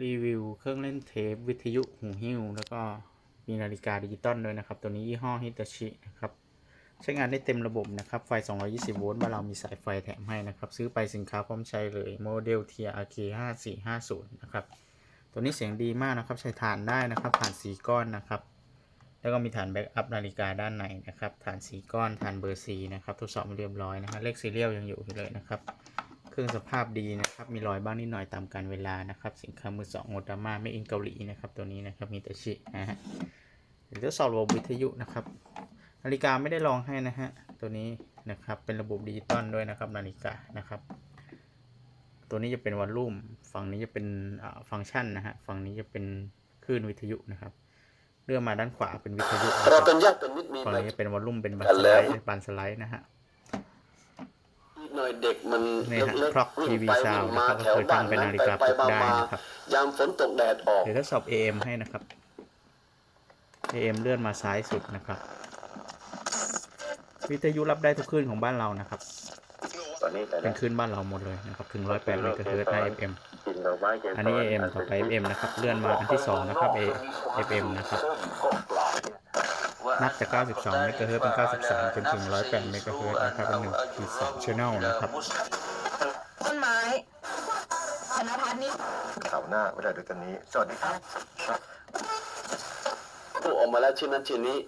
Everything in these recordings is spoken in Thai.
รีวิวเครื่องเล่นเทปวิทยุหูหิ้ว แล้วก็มีนาฬิกาดิจิตอลด้วยนะครับ ตัวนี้ยี่ห้อฮิตาชินะครับ ใช้งานได้เต็มระบบนะครับ ไฟ 220 โวลต์บ้านเรามีสายไฟแถมให้นะครับ ซื้อไปสินค้าพร้อมใช้เลยโมเดล TRK 5450 นะครับ ตัวนี้เสียงดีมากนะครับ ใช้ฐานได้นะครับฐานสีก้อนนะครับ แล้วก็มีฐานแบ็กอัพนาฬิกาด้านในนะครับฐานสีก้อนฐานเบอร์สีนะครับทดสอบมาเรียบร้อยนะฮะเลขซีเรียลยังอยู่เลยนะครับ เครื่องสภาพดีนะครับ มีรอยบ้างนิดหน่อยตามการเวลานะครับ สินค้ามือสองโอตามาไม่อินเกาหลีนะครับ ตัวนี้นะครับมีแต่ชินะฮะเดี๋ยวทดสอบระบบวิทยุนะครับนาฬิกาไม่ได้ลองให้นะฮะตัวนี้นะครับเป็นระบบดิจิตอลด้วยนะครับนาฬิกานะครับ ตัวนี้จะเป็นวอลลุ่มฝั่งนี้จะเป็นอ่าฟังก์ชันนะฮะฝั่งนี้จะเป็นคลื่นวิทยุนะครับเลื่อนมาด้านขวาเป็นวิทยุนะคเรารับเป็นญาติเป็นมิตรมีฝั่งไหมนี้จะเป็นวอลลุ่มเป็นบันกันสแล้ไลวด์บันสไลด์นะฮะ หน่อยเด็กมันนี่ฮะเล็ก Clock ๆวิ่ง TV ไป Sound วิ่งมานะครับแถวก็คือบ้านทำเป็นนั้นนาฬิไปกาไปปลุกมาได้มานะครับยามฝนตกแดดออก เดี๋ยวทดสอบ AM ให้นะครับ AM เลื่อนมาซ้ายสุดนะครับ วิทยุรับได้ทุกคลื่นของบ้านเรานะครับ ตอนนี้แต่เป็นคลื่นบ้านเราหมดเลยนะครับ ถึง 108เมกะเฮิรตซ์ใน FM กินดอกไม้เกสรอันนี้ AM ต่อไป FM นะครับ เลื่อนมาอันที่ 2 นะครับ A FM นะครับ นับจาก 92 เมกะเฮิรตซ์เป็น 93 จนถึง 108 เมกะเฮิรตซ์นะครับเป็น1ขีด2 channel นะครับ ต้นไม้ธนพัฒน์นี่ข่าวหน้าเวลาดูตอนนี้ สวัสดีครับพูดออกมาแล้วชิ้นนั้นชิ้นนี้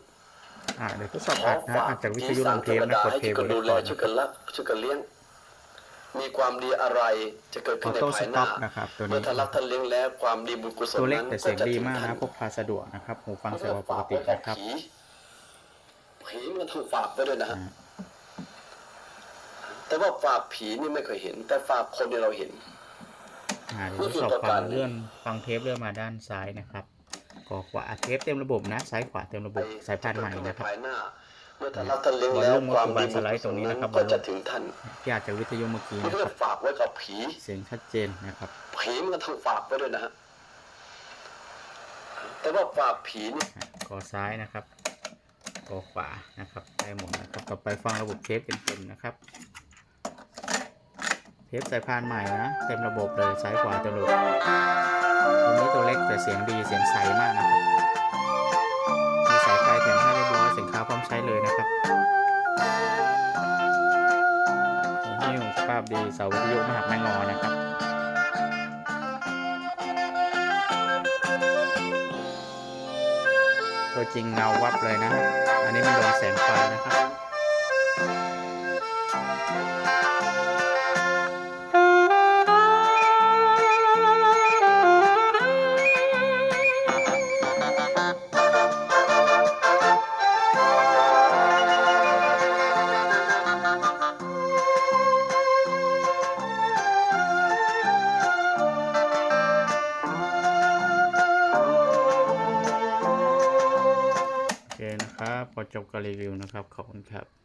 อ่าเดี๋ยวทดสอบอัดนะอัดจากวิทยุลงเทปนะกดให้เทปช่วยไว้กันดูแลก่อนช่วยกันรักช่วยกันเลี้ยง มีความดีอะไรจะเกิดอขึ้อนในโต้สภายหต็อน้าปนะครับตัวเมื่อนี้ท่านรักท่านเลี้ยงแล้วความดีบุญกุศลตัวเล็กนั้นแต่เสียงดีมากจะนะถึงพกพาสะดวกนะครับหูฟังท่านเสียงปกตินะครับ ผีผีมันต้องฝากไว้ด้วยนะฮะอ่าแต่ว่าฝากผีนี่ไม่เคยเห็น แต่ฝากคนเนี่ยเราเห็นอ่าเดี๋ยวทดสอบฟังเลื่อนฟังเทปเลื่อนมาด้านซ้ายนะครับกอขวาเทปเต็มระบบนะ ซ้ายขวาเต็มระบบสายพานใหม่นะครับภายหน้าเมื่อท่านรักท่านเลี้ยงวอลแล้วลุ่มก็ความคือดีบานสไลด์ตรงนี้นะครับก็วอลลุ่จะมถึงท่านที่อาจจากวิทยุเมื่อกี้มันนะก็ครัจะบฝากไว้กับผีเสียงชัดเจนนะครับผีมันก็ต้องฝากไว้ด้วยนะฮะแต่ว่าฝากผีนี่อะกอซ้ายนะครับ กอขวานะครับได้หมดนะครับต่อไปฟังระบบเทปเต็มๆนะครับเทปสายพานใหม่นะเต็มระบบเลยซ้ายขวาเต็มระบบตัวนี้ตัวเล็กแต่เสียงดีเสียงใสมากนะครับมีสายไฟแถมให้เรียบร้อยสินค้าพร้อมใช้เลยนะครับนี่สภาพดีเสาวิทยุไม่หักไม่งอนะครับ จริงเงาวับเลยนะ อันนี้มันโดนแสงไฟนะครับ พอจบการรีวิวนะครับ ขอบคุณครับ